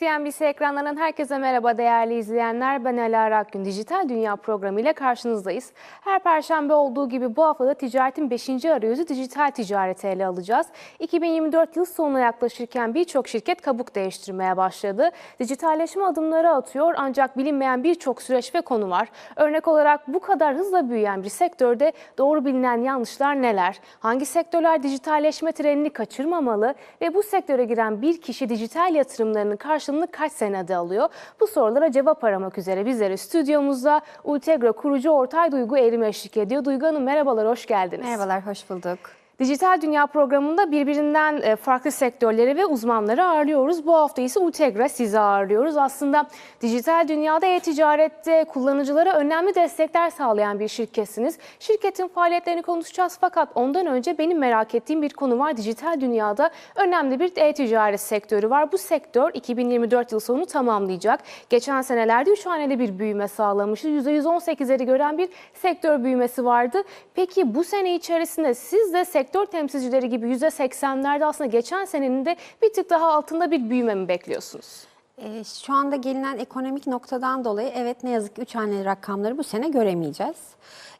CNBC ekranlarından herkese merhaba değerli izleyenler. Ben Alara Akgün. Dijital Dünya programı ile karşınızdayız. Her perşembe olduğu gibi bu haftada ticaretin 5. arayüzü dijital ticareti ele alacağız. 2024 yıl sonuna yaklaşırken birçok şirket kabuk değiştirmeye başladı. Dijitalleşme adımları atıyor ancak bilinmeyen birçok süreç ve konu var. Örnek olarak bu kadar hızla büyüyen bir sektörde doğru bilinen yanlışlar neler? Hangi sektörler dijitalleşme trenini kaçırmamalı ve bu sektöre giren bir kişi dijital yatırımlarının karşılığını kaç senede alıyor? Bu sorulara cevap aramak üzere bizlere stüdyomuzda Ultegra kurucu Ortay Duygu Erim eşlik ediyor. Duygu Hanım merhabalar, hoş geldiniz. Merhabalar, hoş bulduk. Dijital Dünya programında birbirinden e, farklı sektörleri ve uzmanları ağırlıyoruz. Bu hafta ise Ultegra sizi ağırlıyoruz. Aslında dijital dünyada e-ticarette kullanıcılara önemli destekler sağlayan bir şirketsiniz. Şirketin faaliyetlerini konuşacağız fakat ondan önce benim merak ettiğim bir konu var. Dijital dünyada önemli bir e-ticaret sektörü var. Bu sektör 2024 yıl sonu tamamlayacak. Geçen senelerde 3 haneli bir büyüme sağlamıştı. %118'leri gören bir sektör büyümesi vardı. Peki bu sene içerisinde siz de sektör temsilcileri gibi %80'lerde aslında geçen senenin de bir tık daha altında bir büyüme mi bekliyorsunuz? Ee, şu anda gelinen ekonomik noktadan dolayı evet ne yazık ki 3 haneli rakamları bu sene göremeyeceğiz.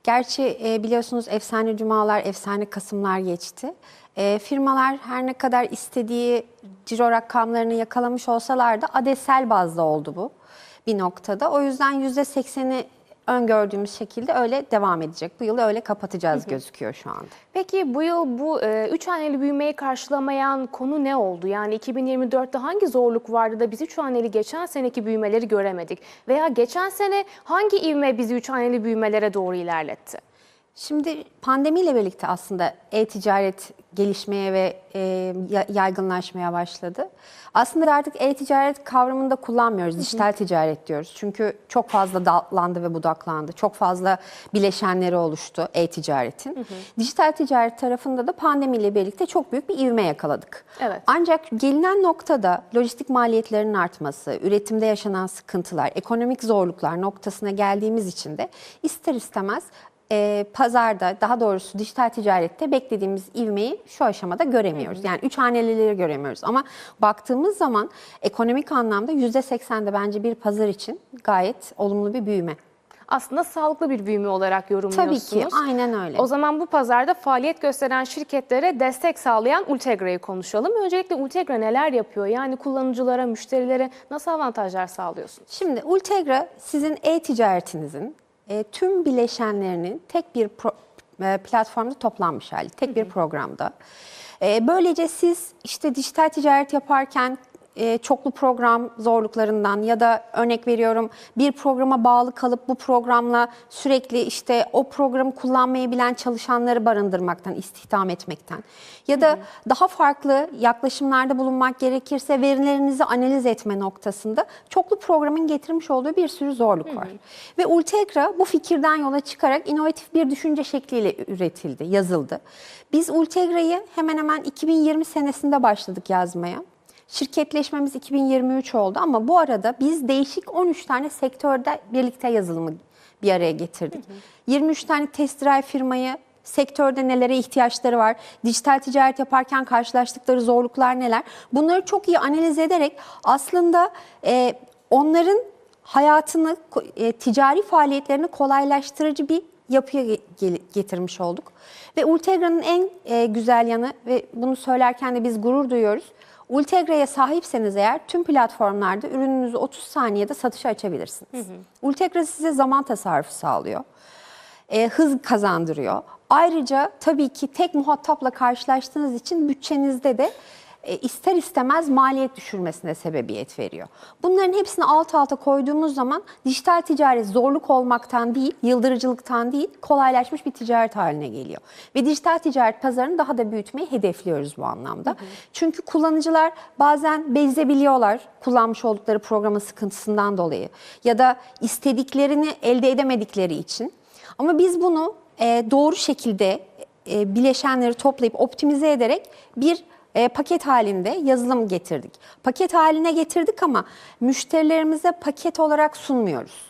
Gerçi e, biliyorsunuz efsane cumalar, efsane kasımlar geçti. E, firmalar her ne kadar istediği ciro rakamlarını yakalamış olsalar da adetsel bazda oldu bu bir noktada. O yüzden %80'i öngördüğümüz şekilde öyle devam edecek. Bu yılı öyle kapatacağız gözüküyor şu anda. Peki bu yıl bu 3 haneli büyümeyi karşılamayan konu ne oldu? Yani 2024'te hangi zorluk vardı da biz 3 haneli geçen seneki büyümeleri göremedik? Veya geçen sene hangi ivme bizi 3 haneli büyümelere doğru ilerletti? Şimdi pandemiyle birlikte aslında e-ticaret gelişmeye ve e, yaygınlaşmaya başladı. Aslında artık e-ticaret kavramını da kullanmıyoruz. Dijital ticaret diyoruz. Çünkü çok fazla dallandı ve budaklandı. Çok fazla bileşenleri oluştu e-ticaretin. Dijital ticaret tarafında da pandemiyle birlikte çok büyük bir ivme yakaladık. Evet. Ancak gelinen noktada lojistik maliyetlerinin artması, üretimde yaşanan sıkıntılar, ekonomik zorluklar noktasına geldiğimiz için de ister istemez e, pazarda daha doğrusu dijital ticarette beklediğimiz ivmeyi şu aşamada göremiyoruz. Yani üç hanelileri göremiyoruz ama baktığımız zaman ekonomik anlamda %80'de bence bir pazar için gayet olumlu bir büyüme. Aslında sağlıklı bir büyüme olarak yorumluyorsunuz. Tabii ki aynen öyle. O zaman bu pazarda faaliyet gösteren şirketlere destek sağlayan Ultegra'yı konuşalım. Öncelikle Ultegra neler yapıyor? Yani kullanıcılara, müşterilere nasıl avantajlar sağlıyorsunuz? Şimdi Ultegra sizin e-ticaretinizin e, tüm bileşenlerinin tek bir pro, e, platformda toplanmış hali, tek bir programda. E, böylece siz işte dijital ticaret yaparken e, çoklu program zorluklarından ya da örnek veriyorum bir programa bağlı kalıp bu programla sürekli işte o programı kullanmayı bilen çalışanları barındırmaktan, istihdam etmekten ya da daha farklı yaklaşımlarda bulunmak gerekirse verilerinizi analiz etme noktasında çoklu programın getirmiş olduğu bir sürü zorluk var. Ve Ultegra bu fikirden yola çıkarak inovatif bir düşünce şekliyle üretildi, yazıldı. Biz Ultegra'yı hemen hemen 2020 senesinde başladık yazmaya. Şirketleşmemiz 2023 oldu ama bu arada biz değişik 13 tane sektörde birlikte yazılımı bir araya getirdik. Hı hı. 23 tane test drive firmayı sektörde nelere ihtiyaçları var, dijital ticaret yaparken karşılaştıkları zorluklar neler bunları çok iyi analiz ederek aslında e, onların hayatını, e, ticari faaliyetlerini kolaylaştırıcı bir yapıya getirmiş olduk. Ve Ultegra'nın en e, güzel yanı ve bunu söylerken de biz gurur duyuyoruz. Ultegra'ya sahipseniz eğer tüm platformlarda ürününüzü 30 saniyede satışa açabilirsiniz. Hı hı. Ultegra size zaman tasarrufu sağlıyor. E, hız kazandırıyor. Ayrıca tabii ki tek muhatapla karşılaştığınız için bütçenizde de ister istemez maliyet düşürmesine sebebiyet veriyor. Bunların hepsini alt alta koyduğumuz zaman dijital ticaret zorluk olmaktan değil, yıldırıcılıktan değil, kolaylaşmış bir ticaret haline geliyor. Ve dijital ticaret pazarını daha da büyütmeyi hedefliyoruz bu anlamda. Hı hı. Çünkü kullanıcılar bazen bezebiliyorlar kullanmış oldukları programın sıkıntısından dolayı ya da istediklerini elde edemedikleri için. Ama biz bunu e, doğru şekilde e, bileşenleri toplayıp optimize ederek bir e, paket halinde yazılım getirdik. Paket haline getirdik ama müşterilerimize paket olarak sunmuyoruz.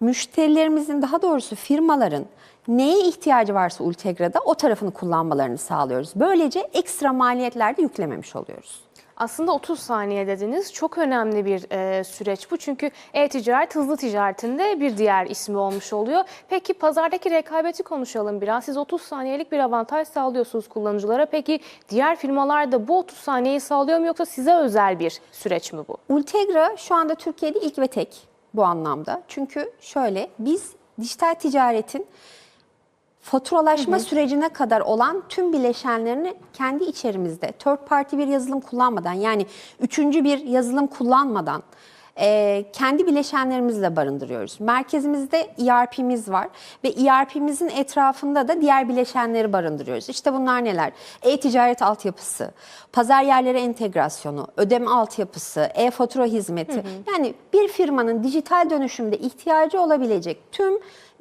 Müşterilerimizin daha doğrusu firmaların neye ihtiyacı varsa Ultegra'da o tarafını kullanmalarını sağlıyoruz. Böylece ekstra maliyetler de yüklememiş oluyoruz. Aslında 30 saniye dediniz. Çok önemli bir e, süreç bu. Çünkü e-ticaret hızlı ticaretinde bir diğer ismi olmuş oluyor. Peki pazardaki rekabeti konuşalım biraz. Siz 30 saniyelik bir avantaj sağlıyorsunuz kullanıcılara. Peki diğer firmalar da bu 30 saniyeyi sağlıyor mu yoksa size özel bir süreç mi bu? Ultegra şu anda Türkiye'de ilk ve tek bu anlamda. Çünkü şöyle biz dijital ticaretin faturalaşma sürecine kadar olan tüm bileşenlerini kendi içerimizde third party bir yazılım kullanmadan yani üçüncü bir yazılım kullanmadan e, kendi bileşenlerimizle barındırıyoruz. Merkezimizde ERP'miz var ve ERP'mizin etrafında da diğer bileşenleri barındırıyoruz. İşte bunlar neler? E-ticaret altyapısı, pazar yerleri entegrasyonu, ödeme altyapısı, e-fatura hizmeti. Yani bir firmanın dijital dönüşümde ihtiyacı olabilecek tüm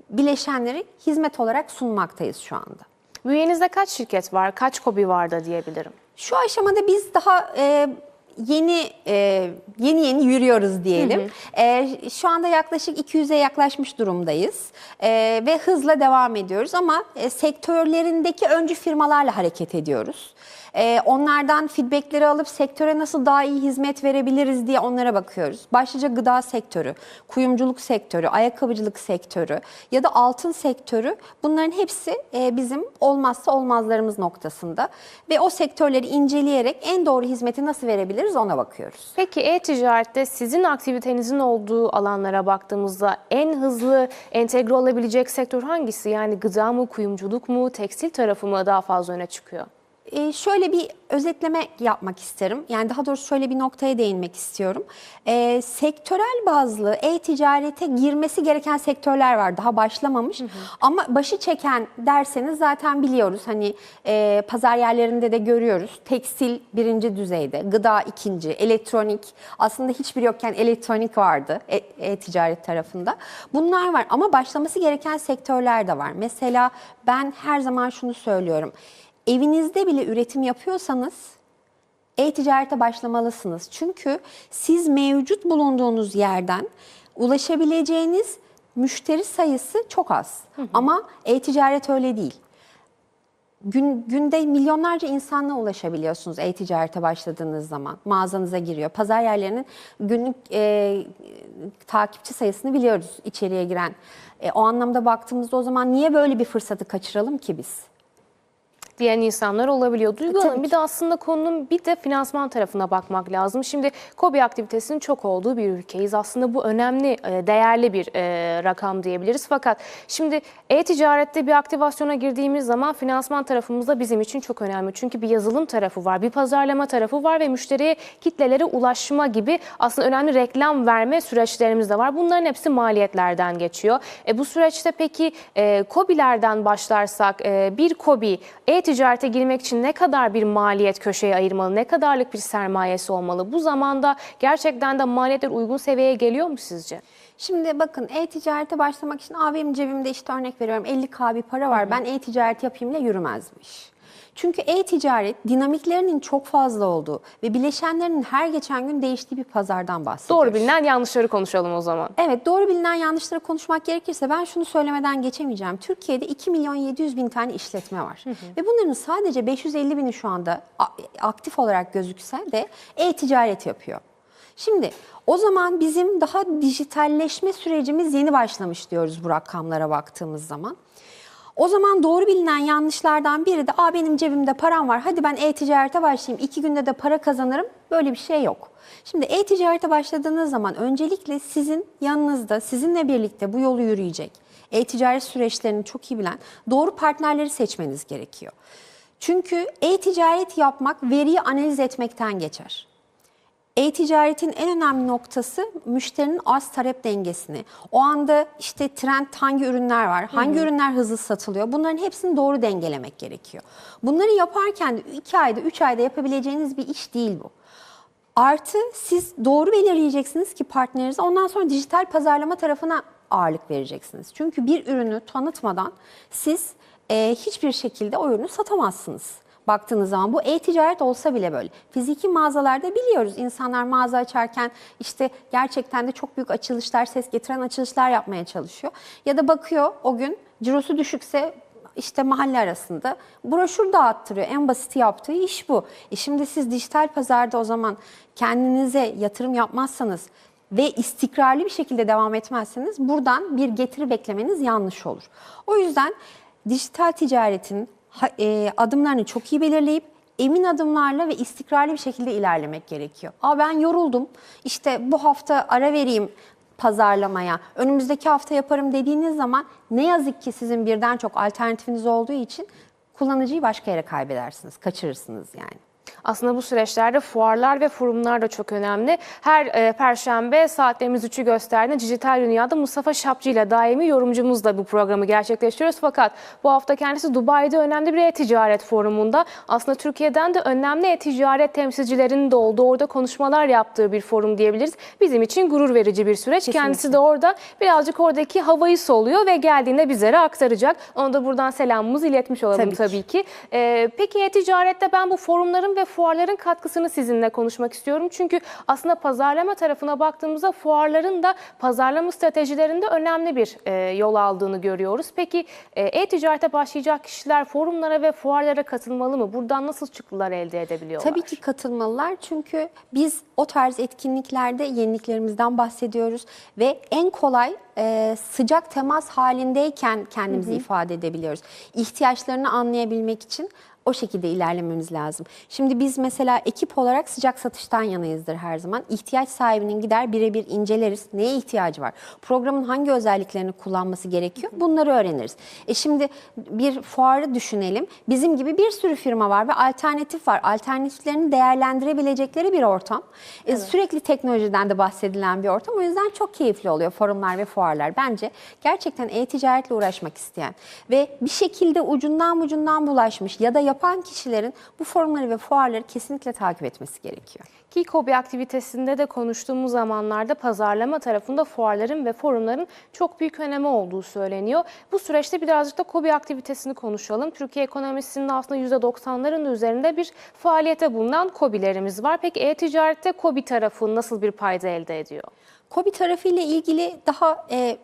bileşenleri hizmet olarak sunmaktayız şu anda. Bünyenizde kaç şirket var, kaç kobi var da diyebilirim? Şu aşamada biz daha e, yeni e, yeni yeni yürüyoruz diyelim. E, şu anda yaklaşık 200'e yaklaşmış durumdayız E, ve hızla devam ediyoruz ama e, sektörlerindeki öncü firmalarla hareket ediyoruz. E, onlardan feedbackleri alıp sektöre nasıl daha iyi hizmet verebiliriz diye onlara bakıyoruz. Başlıca gıda sektörü, kuyumculuk sektörü, ayakkabıcılık sektörü ya da altın sektörü bunların hepsi e, bizim olmazsa olmazlarımız noktasında ve o sektörleri inceleyerek en doğru hizmeti nasıl verebiliriz ona bakıyoruz. Peki e-ticarette sizin aktivitenizin olduğu alanlara baktığımızda en hızlı entegre olabilecek sektör hangisi? Yani gıda mı, kuyumculuk mu, tekstil tarafı mı daha fazla öne çıkıyor? Ee, şöyle bir özetleme yapmak isterim. Yani daha doğrusu şöyle bir noktaya değinmek istiyorum. Ee, sektörel bazlı e-ticarete girmesi gereken sektörler var. Daha başlamamış. Ama başı çeken derseniz zaten biliyoruz. Hani e, pazar yerlerinde de görüyoruz. Tekstil birinci düzeyde, gıda ikinci, elektronik. Aslında hiçbir yokken elektronik vardı e- e-ticaret tarafında. Bunlar var ama başlaması gereken sektörler de var. Mesela ben her zaman şunu söylüyorum. Evinizde bile üretim yapıyorsanız e-ticarete başlamalısınız. Çünkü siz mevcut bulunduğunuz yerden ulaşabileceğiniz müşteri sayısı çok az. Ama e-ticaret öyle değil. Gün, günde milyonlarca insanla ulaşabiliyorsunuz e-ticarete başladığınız zaman. Mağazanıza giriyor. Pazar yerlerinin günlük e, takipçi sayısını biliyoruz içeriye giren. E, o anlamda baktığımızda o zaman niye böyle bir fırsatı kaçıralım ki biz? Diyen insanlar olabiliyor. Duygu tabii Hanım bir de aslında konunun bir de finansman tarafına bakmak lazım. Şimdi KOBİ aktivitesinin çok olduğu bir ülkeyiz. Aslında bu önemli, e, değerli bir e, rakam diyebiliriz. Fakat şimdi e-ticarette bir aktivasyona girdiğimiz zaman finansman tarafımız da bizim için çok önemli. Çünkü bir yazılım tarafı var, bir pazarlama tarafı var ve müşteriye kitlelere ulaşma gibi aslında önemli reklam verme süreçlerimiz de var. Bunların hepsi maliyetlerden geçiyor. E, bu süreçte peki e, KOBİ'lerden başlarsak e, bir KOBİ e-ticarete girmek için ne kadar bir maliyet köşeye ayırmalı, ne kadarlık bir sermayesi olmalı? Bu zamanda gerçekten de maliyetler uygun seviyeye geliyor mu sizce? Şimdi bakın e-ticarete başlamak için Aa, benim cebimde işte örnek veriyorum 50k bir para var ben e-ticaret yapayımla yürümezmiş. Çünkü e-ticaret dinamiklerinin çok fazla olduğu ve bileşenlerinin her geçen gün değiştiği bir pazardan bahsediyoruz. Doğru bilinen yanlışları konuşalım o zaman. Evet doğru bilinen yanlışları konuşmak gerekirse ben şunu söylemeden geçemeyeceğim. Türkiye'de 2 milyon 700 bin tane işletme var. Ve bunların sadece 550 bini şu anda aktif olarak gözükse de e-ticaret yapıyor. Şimdi o zaman bizim daha dijitalleşme sürecimiz yeni başlamış diyoruz bu rakamlara baktığımız zaman. O zaman doğru bilinen yanlışlardan biri de Aa, benim cebimde param var hadi ben e-ticarete başlayayım iki günde de para kazanırım böyle bir şey yok. Şimdi e-ticarete başladığınız zaman öncelikle sizin yanınızda sizinle birlikte bu yolu yürüyecek e-ticaret süreçlerini çok iyi bilen doğru partnerleri seçmeniz gerekiyor. Çünkü e-ticaret yapmak veriyi analiz etmekten geçer. E-ticaretin en önemli noktası müşterinin arz talep dengesini. O anda işte trend hangi ürünler var, hangi ürünler hızlı satılıyor bunların hepsini doğru dengelemek gerekiyor. Bunları yaparken 2 ayda 3 ayda yapabileceğiniz bir iş değil bu. Artı siz doğru belirleyeceksiniz ki partnerinize ondan sonra dijital pazarlama tarafına ağırlık vereceksiniz. Çünkü bir ürünü tanıtmadan siz e, hiçbir şekilde o ürünü satamazsınız. Baktığınız zaman bu e-ticaret olsa bile böyle. Fiziki mağazalarda biliyoruz insanlar mağaza açarken işte gerçekten de çok büyük açılışlar, ses getiren açılışlar yapmaya çalışıyor. Ya da bakıyor o gün cirosu düşükse işte mahalle arasında broşür dağıttırıyor. En basit yaptığı iş bu. E şimdi siz dijital pazarda o zaman kendinize yatırım yapmazsanız ve istikrarlı bir şekilde devam etmezseniz buradan bir getiri beklemeniz yanlış olur. O yüzden dijital ticaretin e, adımlarını çok iyi belirleyip emin adımlarla ve istikrarlı bir şekilde ilerlemek gerekiyor. Aa ben yoruldum. İşte bu hafta ara vereyim pazarlamaya. Önümüzdeki hafta yaparım dediğiniz zaman ne yazık ki sizin birden çok alternatifiniz olduğu için kullanıcıyı başka yere kaybedersiniz, kaçırırsınız yani. Aslında bu süreçlerde fuarlar ve forumlar da çok önemli. Her e, perşembe saatlerimiz 3'ü gösterdiğinde dijital dünyada Mustafa Şapçı ile daimi yorumcumuzla bu programı gerçekleştiriyoruz. Fakat bu hafta kendisi Dubai'de önemli bir e-ticaret forumunda. Aslında Türkiye'den de önemli e-ticaret temsilcilerinin de olduğu, orada konuşmalar yaptığı bir forum diyebiliriz. Bizim için gurur verici bir süreç. Kendisi de orada birazcık oradaki havayı soluyor ve geldiğinde bizlere aktaracak. Ona da buradan selamımızı iletmiş olalım Tabii ki. tabii ki. Ee, peki e-ticarette ben bu forumların ve fuarların katkısını sizinle konuşmak istiyorum. Çünkü aslında pazarlama tarafına baktığımızda fuarların da pazarlama stratejilerinde önemli bir e, yol aldığını görüyoruz. Peki e, e-ticarete başlayacak kişiler forumlara ve fuarlara katılmalı mı? Buradan nasıl çıktılar elde edebiliyorlar? Tabii ki katılmalılar çünkü biz o tarz etkinliklerde yeniliklerimizden bahsediyoruz ve en kolay e, sıcak temas halindeyken kendimizi ifade edebiliyoruz. İhtiyaçlarını anlayabilmek için o şekilde ilerlememiz lazım. Şimdi biz mesela ekip olarak sıcak satıştan yanayızdır her zaman. İhtiyaç sahibinin gider birebir inceleriz. Neye ihtiyacı var? Programın hangi özelliklerini kullanması gerekiyor? Bunları öğreniriz. E şimdi bir fuarı düşünelim. Bizim gibi bir sürü firma var ve alternatif var. Alternatiflerini değerlendirebilecekleri bir ortam. E, Sürekli teknolojiden de bahsedilen bir ortam. O yüzden çok keyifli oluyor forumlar ve fuarlar. Bence gerçekten e-ticaretle uğraşmak isteyen ve bir şekilde ucundan ucundan bulaşmış ya da yapan kişilerin bu forumları ve fuarları kesinlikle takip etmesi gerekiyor. Ki KOBİ aktivitesinde de konuştuğumuz zamanlarda pazarlama tarafında fuarların ve forumların çok büyük önemi olduğu söyleniyor. Bu süreçte birazcık da KOBİ aktivitesini konuşalım. Türkiye ekonomisinin aslında %90'ların üzerinde bir faaliyete bulunan KOBİ'lerimiz var. Peki e-ticarette KOBİ tarafı nasıl bir payda elde ediyor? KOBİ tarafıyla ilgili daha e,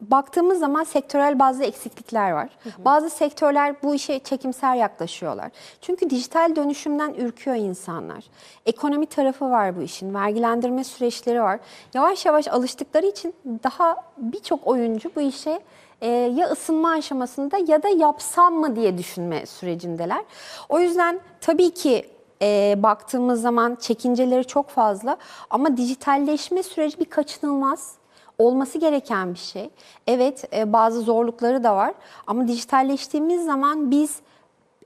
baktığımız zaman sektörel bazı eksiklikler var. Bazı sektörler bu işe çekimser yaklaşıyorlar. Çünkü dijital dönüşümden ürküyor insanlar. Ekonomi tarafı var bu işin, vergilendirme süreçleri var. Yavaş yavaş alıştıkları için daha birçok oyuncu bu işe e, ya ısınma aşamasında ya da yapsam mı diye düşünme sürecindeler. O yüzden tabii ki e, baktığımız zaman çekinceleri çok fazla ama dijitalleşme süreci bir kaçınılmaz olması gereken bir şey. Evet e, bazı zorlukları da var ama dijitalleştiğimiz zaman biz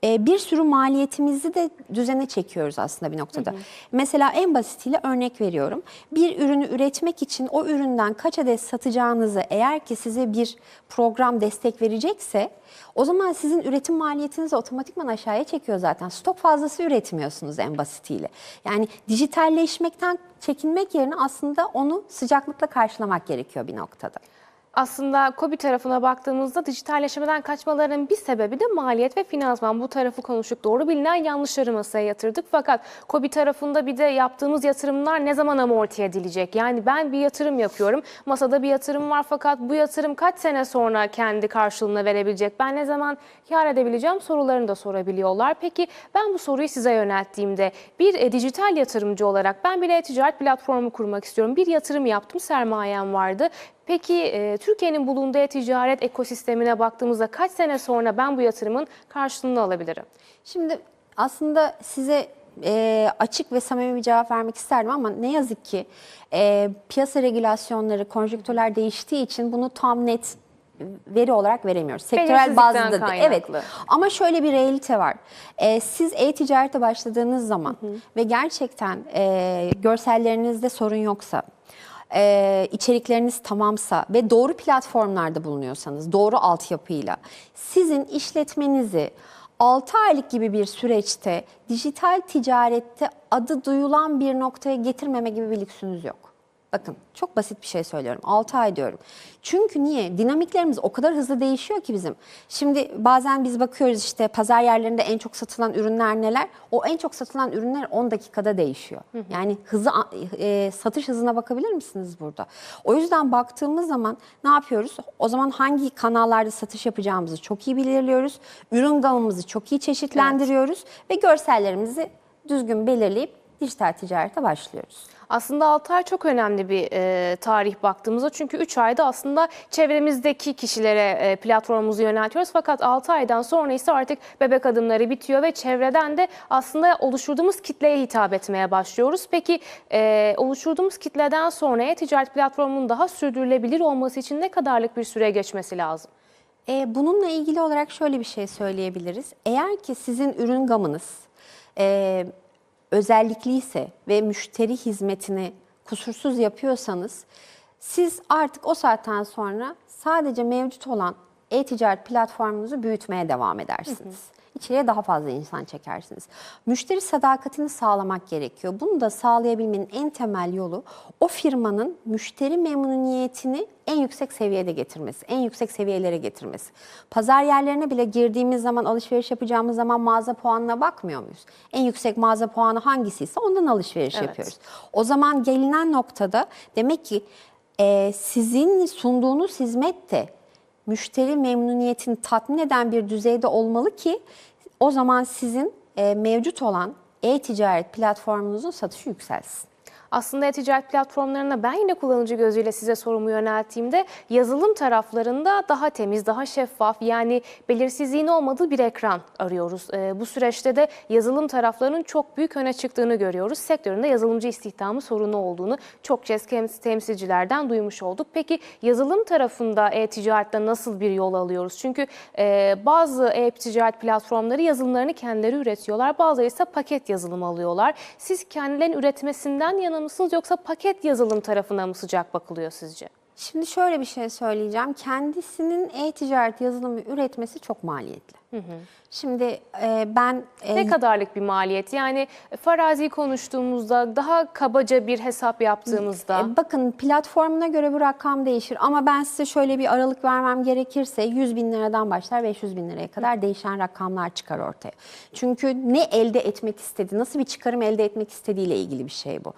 e, bir sürü maliyetimizi de düzene çekiyoruz aslında bir noktada. Mesela en basitiyle örnek veriyorum. Bir ürünü üretmek için o üründen kaç adet satacağınızı eğer ki size bir program destek verecekse o zaman sizin üretim maliyetinizi otomatikman aşağıya çekiyor zaten. Stok fazlası üretmiyorsunuz en basitiyle. Yani dijitalleşmekten çekinmek yerine aslında onu sıcaklıkla karşılamak gerekiyor bir noktada. Aslında KOBİ tarafına baktığımızda dijitalleşmeden kaçmaların bir sebebi de maliyet ve finansman. Bu tarafı konuştuk. Doğru bilinen yanlışları masaya yatırdık. Fakat KOBİ tarafında bir de yaptığımız yatırımlar ne zaman amorti edilecek? Yani ben bir yatırım yapıyorum. Masada bir yatırım var fakat bu yatırım kaç sene sonra kendi karşılığını verebilecek? Ben ne zaman kar edebileceğim sorularını da sorabiliyorlar. Peki ben bu soruyu size yönelttiğimde bir e, dijital yatırımcı olarak ben bir e-ticaret platformu kurmak istiyorum. Bir yatırım yaptım, sermayem vardı. Peki e, Türkiye'nin bulunduğu e-ticaret ekosistemine baktığımızda kaç sene sonra ben bu yatırımın karşılığını alabilirim? Şimdi aslında size e, açık ve samimi bir cevap vermek isterdim ama ne yazık ki e, piyasa regülasyonları, konjonktürler değiştiği için bunu tam net veri olarak veremiyoruz. Sektörel bazda da- evet. Ama şöyle bir realite var. E, siz e-ticarete başladığınız zaman ve gerçekten e, görsellerinizde sorun yoksa e, içerikleriniz tamamsa ve doğru platformlarda bulunuyorsanız, doğru altyapıyla sizin işletmenizi 6 aylık gibi bir süreçte dijital ticarette adı duyulan bir noktaya getirmeme gibi bir lüksünüz yok. Bakın çok basit bir şey söylüyorum. 6 ay diyorum. Çünkü niye? Dinamiklerimiz o kadar hızlı değişiyor ki bizim. Şimdi bazen biz bakıyoruz işte pazar yerlerinde en çok satılan ürünler neler? O en çok satılan ürünler 10 dakikada değişiyor. Yani hızı e, satış hızına bakabilir misiniz burada? O yüzden baktığımız zaman ne yapıyoruz? O zaman hangi kanallarda satış yapacağımızı çok iyi belirliyoruz. Ürün gamımızı çok iyi çeşitlendiriyoruz ve görsellerimizi düzgün belirleyip dijital ticarete başlıyoruz. Aslında 6 ay çok önemli bir e, tarih baktığımızda çünkü 3 ayda aslında çevremizdeki kişilere e, platformumuzu yöneltiyoruz. Fakat 6 aydan sonra ise artık bebek adımları bitiyor ve çevreden de aslında oluşturduğumuz kitleye hitap etmeye başlıyoruz. Peki e, oluşturduğumuz kitleden sonra e-ticaret platformunun daha sürdürülebilir olması için ne kadarlık bir süre geçmesi lazım? E, bununla ilgili olarak şöyle bir şey söyleyebiliriz. Eğer ki sizin ürün gamınız e, özellikliyse ve müşteri hizmetini kusursuz yapıyorsanız siz artık o saatten sonra sadece mevcut olan e-ticaret platformunuzu büyütmeye devam edersiniz. İçeriye daha fazla insan çekersiniz. Müşteri sadakatini sağlamak gerekiyor. Bunu da sağlayabilmenin en temel yolu o firmanın müşteri memnuniyetini en yüksek seviyede getirmesi, en yüksek seviyelere getirmesi. Pazar yerlerine bile girdiğimiz zaman, alışveriş yapacağımız zaman mağaza puanına bakmıyor muyuz? En yüksek mağaza puanı hangisiyse ondan alışveriş Evet. yapıyoruz. O zaman gelinen noktada demek ki e, sizin sunduğunuz hizmet de müşteri memnuniyetini tatmin eden bir düzeyde olmalı ki o zaman sizin e, mevcut olan e-ticaret platformunuzun satışı yükselsin. Aslında e-ticaret platformlarına ben yine kullanıcı gözüyle size sorumu yönelttiğimde yazılım taraflarında daha temiz, daha şeffaf yani belirsizliğin olmadığı bir ekran arıyoruz. Ee, bu süreçte de yazılım taraflarının çok büyük öne çıktığını görüyoruz. Sektöründe yazılımcı istihdamı sorunu olduğunu çok kez tem- temsilcilerden duymuş olduk. Peki yazılım tarafında e-ticarette nasıl bir yol alıyoruz? Çünkü e, bazı e-ticaret platformları yazılımlarını kendileri üretiyorlar. Bazıları ise paket yazılım alıyorlar. Siz kendilerinin üretmesinden yana mısınız yoksa paket yazılım tarafına mı sıcak bakılıyor sizce? Şimdi şöyle bir şey söyleyeceğim. Kendisinin e-ticaret yazılımı üretmesi çok maliyetli. Şimdi e, ben e, Ne kadarlık bir maliyet? Yani farazi konuştuğumuzda, daha kabaca bir hesap yaptığımızda. E, bakın platformuna göre bu rakam değişir ama ben size şöyle bir aralık vermem gerekirse 100 bin liradan başlar 500 bin liraya kadar değişen rakamlar çıkar ortaya. Çünkü ne elde etmek istedi, nasıl bir çıkarım elde etmek istediğiyle ilgili bir şey bu.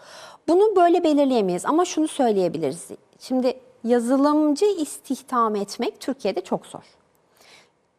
Bunu böyle belirleyemeyiz ama şunu söyleyebiliriz. Şimdi yazılımcı istihdam etmek Türkiye'de çok zor.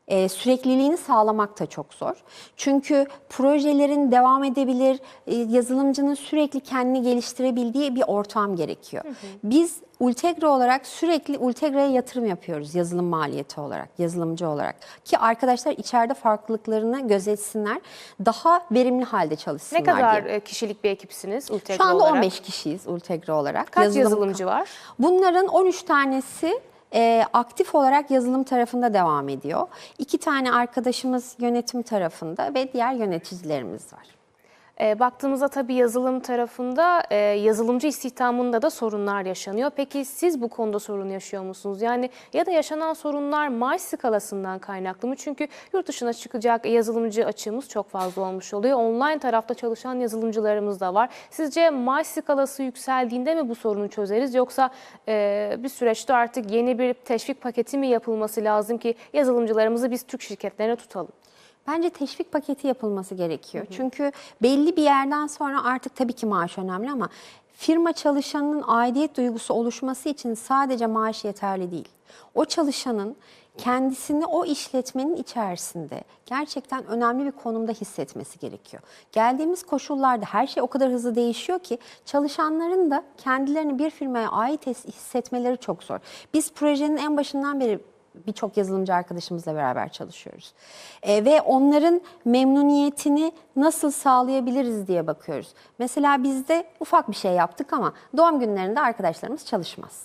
Ee, sürekliliğini sağlamak da çok zor. Çünkü projelerin devam edebilir, e, yazılımcının sürekli kendini geliştirebildiği bir ortam gerekiyor. Biz Ultegra olarak sürekli Ultegra'ya yatırım yapıyoruz yazılım maliyeti olarak, yazılımcı olarak. Ki arkadaşlar içeride farklılıklarını gözetsinler, daha verimli halde çalışsınlar ne kadar diye. e, kişilik bir ekipsiniz Ultegra Şu anda olarak? 15 kişiyiz Ultegra olarak. Kaç Yazılım- yazılımcı var? Bunların 13 tanesi e, aktif olarak yazılım tarafında devam ediyor. İki tane arkadaşımız yönetim tarafında ve diğer yöneticilerimiz var. E, baktığımızda tabii yazılım tarafında e, yazılımcı istihdamında da sorunlar yaşanıyor. Peki siz bu konuda sorun yaşıyor musunuz? Yani ya da yaşanan sorunlar maaş skalasından kaynaklı mı? Çünkü yurt dışına çıkacak yazılımcı açığımız çok fazla olmuş oluyor. Online tarafta çalışan yazılımcılarımız da var. Sizce maaş skalası yükseldiğinde mi bu sorunu çözeriz? Yoksa e, bir süreçte artık yeni bir teşvik paketi mi yapılması lazım ki yazılımcılarımızı biz Türk şirketlerine tutalım? Bence teşvik paketi yapılması gerekiyor. Çünkü belli bir yerden sonra artık tabii ki maaş önemli ama firma çalışanının aidiyet duygusu oluşması için sadece maaş yeterli değil. O çalışanın kendisini o işletmenin içerisinde gerçekten önemli bir konumda hissetmesi gerekiyor. Geldiğimiz koşullarda her şey o kadar hızlı değişiyor ki çalışanların da kendilerini bir firmaya ait his- hissetmeleri çok zor. Biz projenin en başından beri birçok yazılımcı arkadaşımızla beraber çalışıyoruz. E, ve onların memnuniyetini nasıl sağlayabiliriz diye bakıyoruz. Mesela bizde ufak bir şey yaptık ama doğum günlerinde arkadaşlarımız çalışmaz.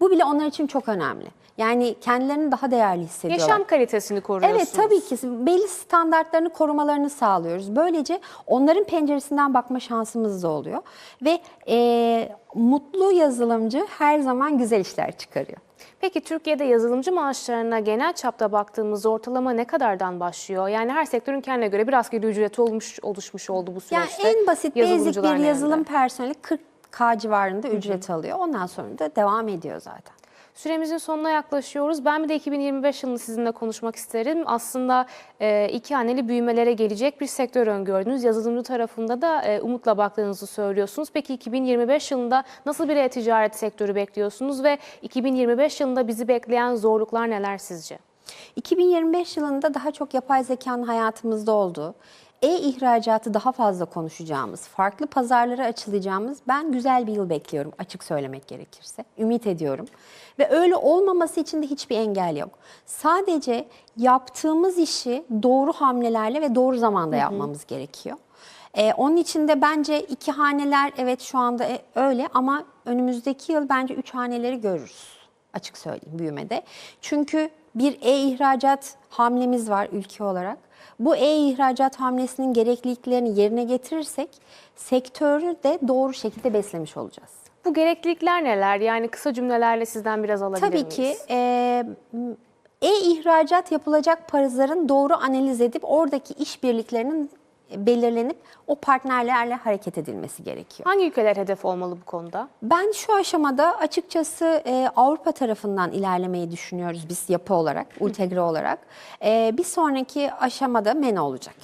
Bu bile onlar için çok önemli. Yani kendilerini daha değerli hissediyorlar. Yaşam kalitesini koruyorsunuz. Evet tabii ki belli standartlarını korumalarını sağlıyoruz. Böylece onların penceresinden bakma şansımız da oluyor. Ve e, mutlu yazılımcı her zaman güzel işler çıkarıyor. Peki Türkiye'de yazılımcı maaşlarına genel çapta baktığımızda ortalama ne kadardan başlıyor? Yani her sektörün kendine göre bir asgari ücreti olmuş oluşmuş oldu bu Yani süreçte. en basit basic bir yazılım personeli 40 K civarında ücret alıyor. Ondan sonra da devam ediyor zaten. Süremizin sonuna yaklaşıyoruz. Ben bir de 2025 yılını sizinle konuşmak isterim. Aslında e, iki haneli büyümelere gelecek bir sektör öngördünüz. Yazılımcı tarafında da e, umutla baktığınızı söylüyorsunuz. Peki 2025 yılında nasıl bir e-ticaret sektörü bekliyorsunuz ve 2025 yılında bizi bekleyen zorluklar neler sizce? 2025 yılında daha çok yapay zekanın hayatımızda olduğu, e-ihracatı daha fazla konuşacağımız, farklı pazarlara açılacağımız ben güzel bir yıl bekliyorum açık söylemek gerekirse. Ümit ediyorum. Ve öyle olmaması için de hiçbir engel yok. Sadece yaptığımız işi doğru hamlelerle ve doğru zamanda yapmamız gerekiyor. Ee, onun için de bence iki haneler evet şu anda e- öyle ama önümüzdeki yıl bence üç haneleri görürüz açık söyleyeyim büyümede. Çünkü bir e-ihracat hamlemiz var ülke olarak. Bu e-ihracat hamlesinin gerekliliklerini yerine getirirsek sektörü de doğru şekilde beslemiş olacağız. Bu gereklilikler neler? Yani kısa cümlelerle sizden biraz alabilir Tabii miyiz? ki e, e-ihracat yapılacak pazarın doğru analiz edip oradaki işbirliklerinin belirlenip o partnerlerle hareket edilmesi gerekiyor. Hangi ülkeler hedef olmalı bu konuda? Ben şu aşamada açıkçası e, Avrupa tarafından ilerlemeyi düşünüyoruz biz yapı olarak, Ultegra olarak. E, bir sonraki aşamada MENA olacak.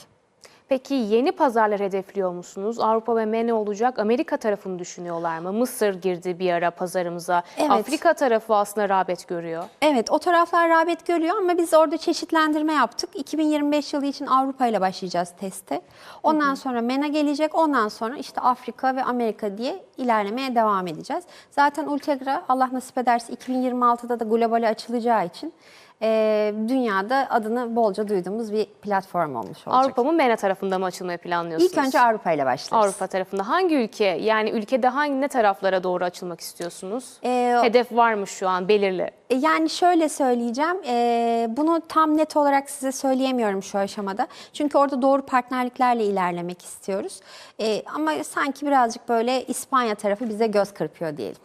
Peki yeni pazarlar hedefliyor musunuz? Avrupa ve MENA olacak. Amerika tarafını düşünüyorlar mı? Mısır girdi bir ara pazarımıza. Evet. Afrika tarafı aslında rağbet görüyor. Evet o taraflar rağbet görüyor ama biz orada çeşitlendirme yaptık. 2025 yılı için Avrupa ile başlayacağız teste. Ondan sonra MENA gelecek. Ondan sonra işte Afrika ve Amerika diye ilerlemeye devam edeceğiz. Zaten Ultegra Allah nasip ederse 2026'da da globale açılacağı için e, dünyada adını bolca duyduğumuz bir platform olmuş olacak. Avrupa mı MENA tarafında mı açılmayı planlıyorsunuz? İlk önce Avrupa ile başlarız. Avrupa tarafında. Hangi ülke? Yani ülkede hangi ne taraflara doğru açılmak istiyorsunuz? Ee, Hedef var mı şu an belirli? E, Yani şöyle söyleyeceğim, e, bunu tam net olarak size söyleyemiyorum şu aşamada. Çünkü orada doğru partnerliklerle ilerlemek istiyoruz. E, ama sanki birazcık böyle İspanya tarafı bize göz kırpıyor diyelim.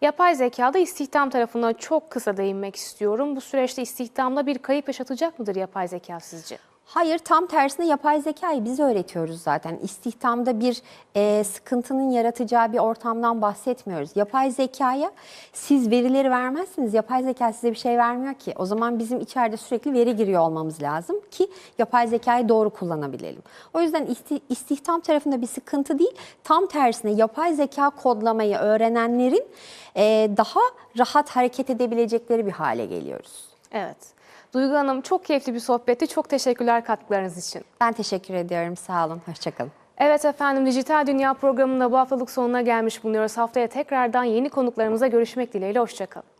Yapay zekada istihdam tarafına çok kısa değinmek istiyorum. Bu süreçte istihdamda bir kayıp yaşatacak mıdır yapay zeka sizce? Hayır, tam tersine yapay zekayı biz öğretiyoruz zaten. İstihdamda bir e, sıkıntının yaratacağı bir ortamdan bahsetmiyoruz. Yapay zekaya siz verileri vermezsiniz. Yapay zeka size bir şey vermiyor ki. O zaman bizim içeride sürekli veri giriyor olmamız lazım ki yapay zekayı doğru kullanabilelim. O yüzden isti- istihdam tarafında bir sıkıntı değil. Tam tersine yapay zeka kodlamayı öğrenenlerin e, daha rahat hareket edebilecekleri bir hale geliyoruz. Evet. Duygu Hanım çok keyifli bir sohbetti. Çok teşekkürler katkılarınız için. Ben teşekkür ediyorum. Sağ olun. Hoşçakalın. Evet efendim Dijital Dünya programında bu haftalık sonuna gelmiş bulunuyoruz. Haftaya tekrardan yeni konuklarımıza görüşmek dileğiyle. Hoşçakalın.